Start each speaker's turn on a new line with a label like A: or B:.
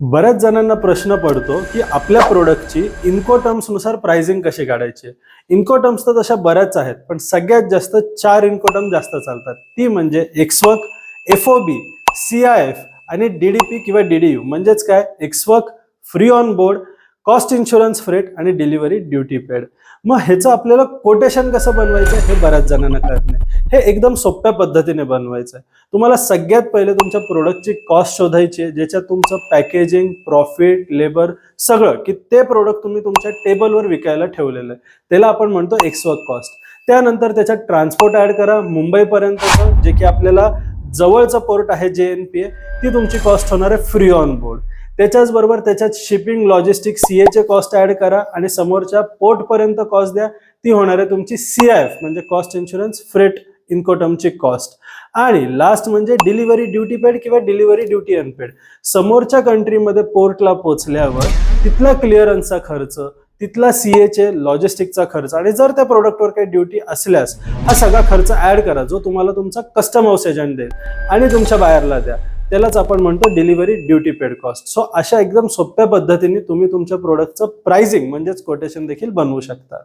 A: बऱ्याच जणांना प्रश्न पडतो की आपल्या प्रोडक्टची इन्को टर्म्सनुसार प्राइसिंग कशी काढायची? इन्को टर्म्स तर तशा बऱ्याच आहेत पण सगळ्यात जास्त चार इन्को टर्म जास्त चालतात. ती म्हणजे ex works FOB C I F आणि डी डी पी किंवा डी डी यू म्हणजेच काय? Ex works free on board cost insurance freight आणि डिलिव्हरी ड्युटी पेड मग ह्याचं आपल्याला कोटेशन कसं बनवायचं हे बऱ्याच जणांना कळत नाही. हे एकदम सोप्या पद्धतीने बनवायचं आहे. तुम्हाला सगळ्यात पहिले तुमच्या प्रोडक्टची कॉस्ट शोधायची आहे ज्याच्यात तुमचं पॅकेजिंग प्रॉफिट लेबर सगळं की ते प्रोडक्ट तुम्ही तुमच्या टेबलवर विकायला ठेवलेलं आहे. त्याला आपण म्हणतो एक्सवर्क कॉस्ट त्यानंतर त्याच्यात ट्रान्सपोर्ट ॲड करा. मुंबईपर्यंतचं जे की आपल्याला जवळचं पोर्ट आहे जे एन पी ए ती तुमची कॉस्ट होणार आहे फ्री ऑन बोर्ड त्याच्याच बरोबर त्याच्यात शिपिंग लॉजिस्टिक सी एचे कॉस्ट ॲड करा आणि समोरच्या पोर्टपर्यंत कॉस्ट द्या. ती होणार आहे तुमची सी आय एफ म्हणजे कॉस्ट इन्शुरन्स फ्रेट इन्कोटमची कॉस्ट आणि लास्ट म्हणजे डिलिव्हरी ड्युटी पेड किंवा डिलिव्हरी ड्युटी अनपेड समोरच्या कंट्रीमध्ये पोर्टला पोचल्यावर तिथला क्लिअरन्सचा खर्च तिथला सी एचे लॉजिस्टिकचा खर्च आणि जर त्या प्रोडक्टवर काही ड्युटी असल्यास हा सगळा खर्च ॲड करा जो तुम्हाला तुमचा कस्टम हाऊस एजंट देईल आणि तुमच्या बाहेरला द्या. त्यालाच आपण म्हणतो delivery duty paid cost so अशा एकदम सोप्या पद्धतीने तुम्ही तुमच्या प्रोडक्टचं प्राइसिंग म्हणजेच कोटेशन देखील बनवू शकता